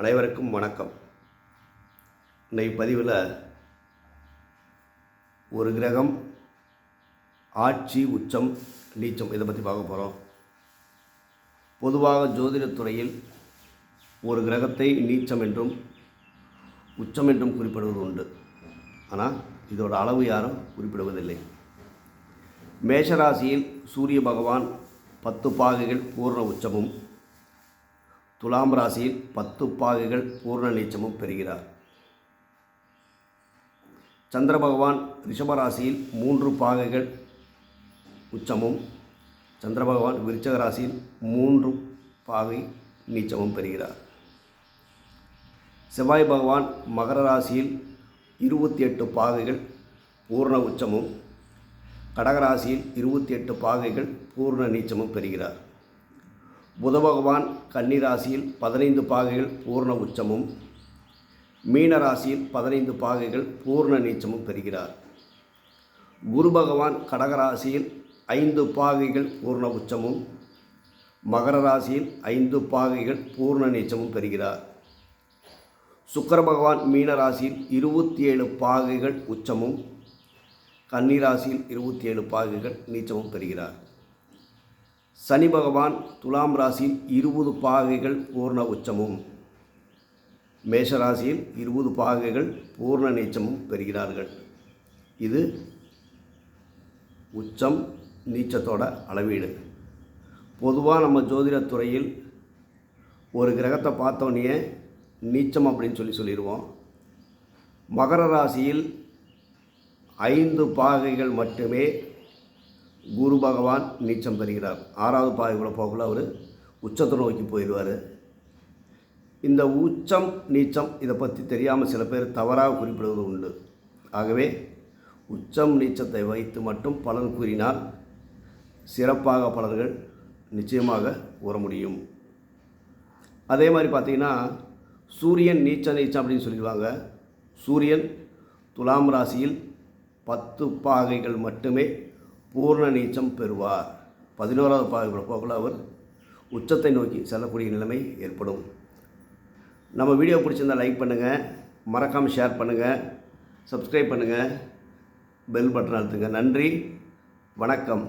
அனைவருக்கும் வணக்கம். இன்றைய பதிவில் ஒரு கிரகம் ஆட்சி உச்சம் நீச்சம் இதை பற்றி பார்க்க போகிறோம் பொதுவாக ஜோதிடத்துறையில் ஒரு கிரகத்தை நீச்சம் என்றும் உச்சம் என்றும் குறிப்பிடுவது உண்டு. ஆனால் இதோட அளவு யாரும் குறிப்பிடுவதில்லை. மேஷராசியில் சூரிய பகவான் பத்து பாகைகள் பூர்ண உச்சமும் துலாம் ராசியில் பத்து பாகைகள் பூர்ண நீச்சமும் பெறுகிறார். சந்திர பகவான் ரிஷபராசியில் மூன்று பாகைகள் உச்சமும் சந்திர பகவான் விருச்சக ராசியில் மூன்று பாகை நீச்சமும் பெறுகிறார். செவ்வாய் பகவான் மகர ராசியில் இருபத்தி எட்டு பாகைகள் பூர்ண உச்சமும் கடகராசியில் இருபத்தி எட்டு பாகைகள் பூர்ண நீச்சமும் பெறுகிறார். புத பகவான் கன்னிராசியில் பதினைந்து பாகைகள் பூர்ண உச்சமும் மீனராசியில் பதினைந்து பாகைகள் பூர்ண நீச்சமும் பெறுகிறார். குரு பகவான் கடகராசியில் ஐந்து பாகைகள் பூர்ண உச்சமும் மகர ராசியில் ஐந்து பாகைகள் பூர்ண நீச்சமும் பெறுகிறார். சுக்கர பகவான் மீனராசியில் இருபத்தி ஏழு பாகைகள் உச்சமும் கன்னிராசியில் இருபத்தி ஏழு பாகைகள் நீச்சமும் பெறுகிறார். சனி பகவான் துலாம் ராசியில் இருபது பாகைகள் பூர்ண உச்சமும் மேஷராசியில் இருபது பாகைகள் பூர்ண நீச்சமும் பெறுகிறார்கள். இது உச்சம் நீச்சத்தோட அளவீடு. பொதுவாக நம்ம ஜோதிடத்துறையில் ஒரு கிரகத்தை பார்த்தோன்னே நீச்சம் அப்படின்னு சொல்லி சொல்லிடுவோம் மகர ராசியில் ஐந்து பாகைகள் மட்டுமே குரு பகவான் நீச்சம் பெறுகிறார். ஆறாவது பாதைக்குள்ளே போகக்குள்ள அவர் உச்சத்தை நோக்கி போயிடுவார். இந்த உச்சம் நீச்சம் இதை பற்றி தெரியாமல் சில பேர் தவறாக குறிப்பிடுவது உண்டு. ஆகவே உச்சம் நீச்சத்தை வைத்து மட்டும் பலன் கூறினால் சிறப்பாக பலன்கள் நிச்சயமாக கூற முடியும். அதே மாதிரி பார்த்திங்கன்னா சூரியன் நீச்ச நீச்சம் அப்படின்னு சொல்லிடுவாங்க. சூரியன் துலாம் ராசியில் பத்து பாகைகள் மட்டுமே பூர்ண நீச்சம் பெறுவார். பதினோராவது பாகுபட போக்கில் அவர் உச்சத்தை நோக்கி செல்லக்கூடிய நிலைமை ஏற்படும். நம்ம வீடியோ பிடிச்சிருந்தால் லைக் பண்ணுங்கள் மறக்காமல் ஷேர் பண்ணுங்கள் சப்ஸ்கிரைப் பண்ணுங்கள் பெல் பட்டன் அழுத்துங்க. நன்றி வணக்கம்.